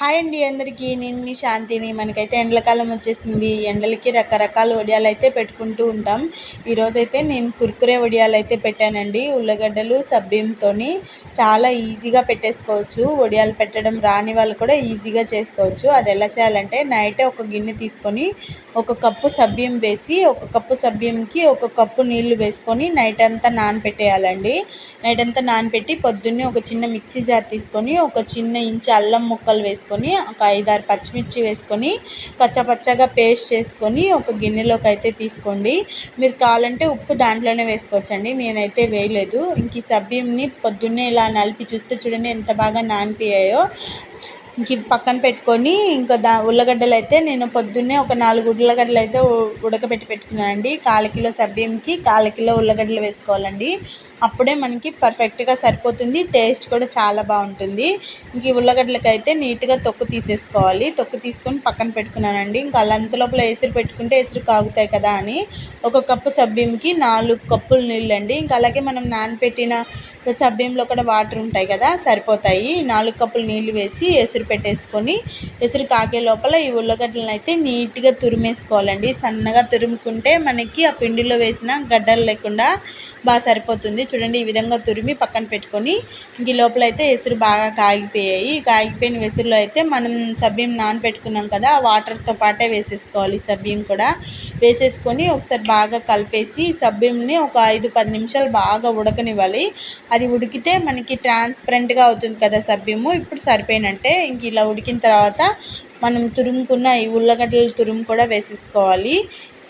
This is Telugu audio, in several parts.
హాయ్ అండి అందరికీ నేను మీ శాంతిని. మనకైతే ఎండలకాలం వచ్చేసింది. ఎండలకి రకరకాల వడియాలు అయితే పెట్టుకుంటూ ఉంటాం. ఈరోజైతే నేను కుర్కురే వడియాలు అయితే పెట్టానండి. ఉల్లగడ్డలు సబ్బీంతో చాలా ఈజీగా పెట్టేసుకోవచ్చు. వడియాలు పెట్టడం రాని వాళ్ళు కూడా ఈజీగా చేసుకోవచ్చు. అది ఎలా చేయాలంటే నైటే ఒక గిన్నె తీసుకొని ఒక కప్పు సబ్బియం వేసి ఒక కప్పు సబ్బియంకి ఒక కప్పు నీళ్ళు వేసుకొని నైట్ అంతా నానపెట్టేయాలండి. నైట్ అంతా నానపెట్టి పొద్దున్నే ఒక చిన్న మిక్సీ జార్ తీసుకొని ఒక చిన్న ఇంచు అల్లం ముక్కలు వేసుకొని వేసుకొని ఒక ఐదారు పచ్చిమిర్చి వేసుకొని కచ్చపచ్చగా పేస్ట్ చేసుకొని ఒక గిన్నెలోకి అయితే తీసుకోండి. మీరు కావాలంటే ఉప్పు దాంట్లోనే వేసుకోవచ్చండి. నేనైతే వేయలేదు. ఇంక ఈ సబ్బియంని పొద్దున్నే ఇలా నలిపి చూస్తే చూడండి ఎంత బాగా నానిపోయాయో. ఇంక పక్కన పెట్టుకొని ఇంకా దా ఉల్లగడ్డలు అయితే నేను పొద్దున్నే ఒక నాలుగు ఉల్లగడ్డలు అయితే ఉడకబెట్టి పెట్టుకున్నానండి. కాల కిలో సబ్బియంకి కాల కిలో ఉల్లగడ్డలు వేసుకోవాలండి. అప్పుడే మనకి పర్ఫెక్ట్గా సరిపోతుంది టేస్ట్ కూడా చాలా బాగుంటుంది. ఇంక ఈ ఉల్లగడ్డలకి అయితే నీట్గా తొక్కు తీసేసుకోవాలి. తొక్కు తీసుకొని పక్కన పెట్టుకున్నానండి. ఇంకా అల్లంత లోపల ఎసురు పెట్టుకుంటే ఎసురు కాగుతాయి కదా అని ఒక కప్పు సబ్బియంకి నాలుగు కప్పులు నీళ్ళు అండి ఇంకా అలాగే మనం నానపెట్టిన సబ్బియంలో కూడా వాటర్ ఉంటాయి కదా సరిపోతాయి. నాలుగు కప్పులు నీళ్ళు వేసి ఎసురు పెట్టేసుకొని ఎసురు కాగే లోపల ఈ ఉల్లగడ్డలను అయితే నీట్గా తురిమేసుకోవాలండి. సన్నగా తురుముకుంటే మనకి ఆ పిండిలో వేసిన గడ్డలు లేకుండా బాగా సరిపోతుంది. చూడండి ఈ విధంగా తురిమి పక్కన పెట్టుకొని ఈ లోపల అయితే ఎసురు బాగా కాగిపోయాయి. కాగిపోయిన వెసురులో అయితే మనం సభ్యం నానబెట్టుకున్నాం కదా ఆ వాటర్తో పాటే వేసేసుకోవాలి సభ్యం కూడా. వేసేసుకొని ఒకసారి బాగా కలిపేసి సభ్యంని ఒక ఐదు పది నిమిషాలు బాగా ఉడకనివ్వాలి. అది ఉడికితే మనకి ట్రాన్స్పరెంట్గా అవుతుంది కదా సభ్యము ఇప్పుడు సరిపోయినంటే ఇంక ఇలా ఉడికిన తర్వాత మనం తురుముకున్న ఈ ఉల్లగడ్డల తురుము కూడా వేసేసుకోవాలి.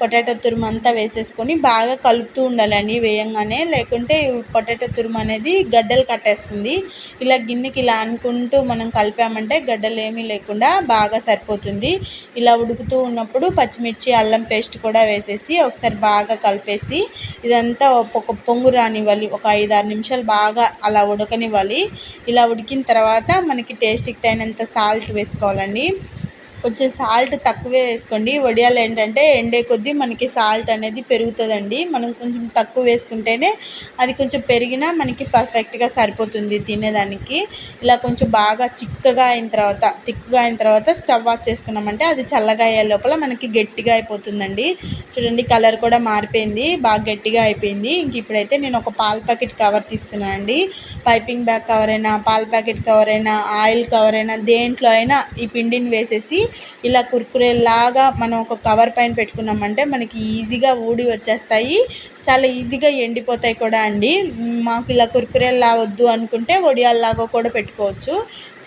పొటాటో తురుము అంతా వేసేసుకొని బాగా కలుపుతూ ఉండాలండి వేయంగానే లేకుంటే పొటాటో తురుము అనేది గడ్డలు కట్టేస్తుంది. ఇలా గిన్నెకి ఇలా అనుకుంటూ మనం కలిపామంటే గడ్డలు ఏమీ లేకుండా బాగా సరిపోతుంది. ఇలా ఉడుకుతూ ఉన్నప్పుడు పచ్చిమిర్చి అల్లం పేస్ట్ కూడా వేసేసి ఒకసారి బాగా కలిపేసి ఇదంతా ఒక పొంగు రానివ్వాలి. ఒక ఐదు ఆరు నిమిషాలు బాగా అలా ఉడకనివ్వాలి. ఇలా ఉడికిన తర్వాత మనకి టేస్ట్కి తగినంత సాల్ట్ వేసుకోవాలండి. కొంచెం సాల్ట్ తక్కువే వేసుకోండి. వడియాలు ఏంటంటే ఎండే కొద్దీ మనకి సాల్ట్ అనేది పెరుగుతుందండి. మనం కొంచెం తక్కువ వేసుకుంటేనే అది కొంచెం పెరిగినా మనకి పర్ఫెక్ట్గా సరిపోతుంది తినేదానికి. ఇలా కొంచెం బాగా చిక్కగా అయిన తర్వాత తిక్కుగా అయిన తర్వాత స్టవ్ ఆఫ్ చేసుకున్నామంటే అది చల్లగా అయ్యే లోపల మనకి గట్టిగా అయిపోతుందండి. చూడండి కలర్ కూడా మారిపోయింది బాగా గట్టిగా అయిపోయింది. ఇంక ఇప్పుడైతే నేను ఒక పాల ప్యాకెట్ కవర్ తీసుకున్నానండి పైపింగ్ బ్యాగ్ కవర్ అయినా పాల ప్యాకెట్ కవర్ అయినా ఆయిల్ కవర్ అయినా దేంట్లో అయినా ఈ పిండిని వేసేసి ఇలా కుర్కురేలాగా మనం ఒక కవర్ పైన పెట్టుకున్నామంటే మనకి ఈజీగా ఊడి వచ్చేస్తాయి. చాలా ఈజీగా ఎండిపోతాయి కూడా అండి. మాకు ఇలా కుర్కురేలా వద్దు అనుకుంటే వడియాల్లాగా కూడా పెట్టుకోవచ్చు.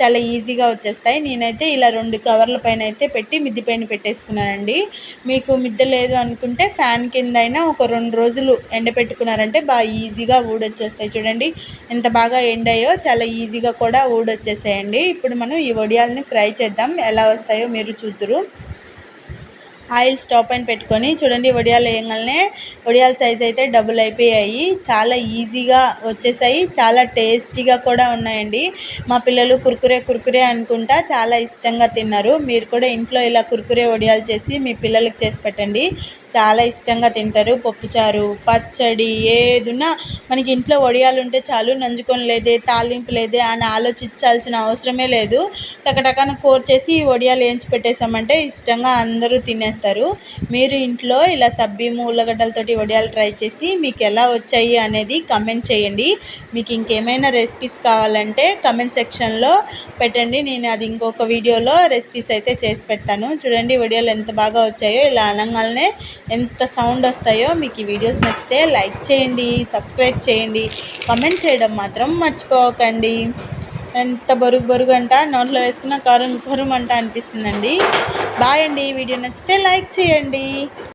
చాలా ఈజీగా వచ్చేస్తాయి. నేనైతే ఇలా రెండు కవర్ల పైన అయితే పెట్టి మిద్ది పైన పెట్టేసుకున్నానండి. మీకు మిద్దె లేదు అనుకుంటే ఫ్యాన్ కింద అయినా ఒక రెండు రోజులు ఎండపెట్టుకున్నారంటే బాగా ఈజీగా ఊడొచ్చేస్తాయి చూడండి ఎంత బాగా ఎండాయో చాలా ఈజీగా కూడా ఊడొచ్చేసాయండి ఇప్పుడు మనం ఈ వడియాలని ఫ్రై చేద్దాం. ఎలా వస్తాయో మీరు చూద్దురు ఆయిల్ స్టవ్ పైన పెట్టుకొని చూడండి వడియాలు వేయగానే వడియాల సైజ్ అయితే డబుల్ అయిపోయాయి. చాలా ఈజీగా వచ్చేసాయి. చాలా టేస్టీగా కూడా ఉన్నాయండి. మా పిల్లలు కుర్కురే కుర్కురే అనుకుంటా చాలా ఇష్టంగా తిన్నారు. మీరు కూడా ఇంట్లో ఇలా కుర్కురే వడియాలు చేసి మీ పిల్లలకి చేసి పెట్టండి. చాలా ఇష్టంగా తింటారు. పప్పుచారు పచ్చడి ఏదున్నా మనకి ఇంట్లో వడియాలు ఉంటే చాలు నంజుకొని లేదే తాలింపు లేదే అని ఆలోచించాల్సిన అవసరమే లేదు. టకటకన కోర్ చేసి వడియాలు వేయించి పెట్టేసామంటే ఇష్టంగా అందరూ తినేస్తారు. చేస్తారు మీరు ఇంట్లో ఇలా సబ్బీము ఉల్లగడ్డలతోటి వడియాలు ట్రై చేసి మీకు ఎలా వచ్చాయి అనేది కమెంట్ చేయండి. మీకు ఇంకేమైనా రెసిపీస్ కావాలంటే కమెంట్ సెక్షన్లో పెట్టండి. నేను అది ఇంకొక వీడియోలో రెసిపీస్ అయితే చేసి పెడతాను. చూడండి వీడియోలు ఎంత బాగా వచ్చాయో ఇలా అనగానే ఎంత సౌండ్ వస్తాయో. మీకు ఈ వీడియోస్ నచ్చితే లైక్ చేయండి సబ్స్క్రైబ్ చేయండి. కమెంట్ చేయడం మాత్రం మర్చిపోకండి. ఎంత బరుగు బరుగు అంట నోట్లో వేసుకున్న కరుం కరుం అంట అనిపిస్తుందండి. బాయ్ అండి. వీడియో నచ్చితే లైక్ చేయండి.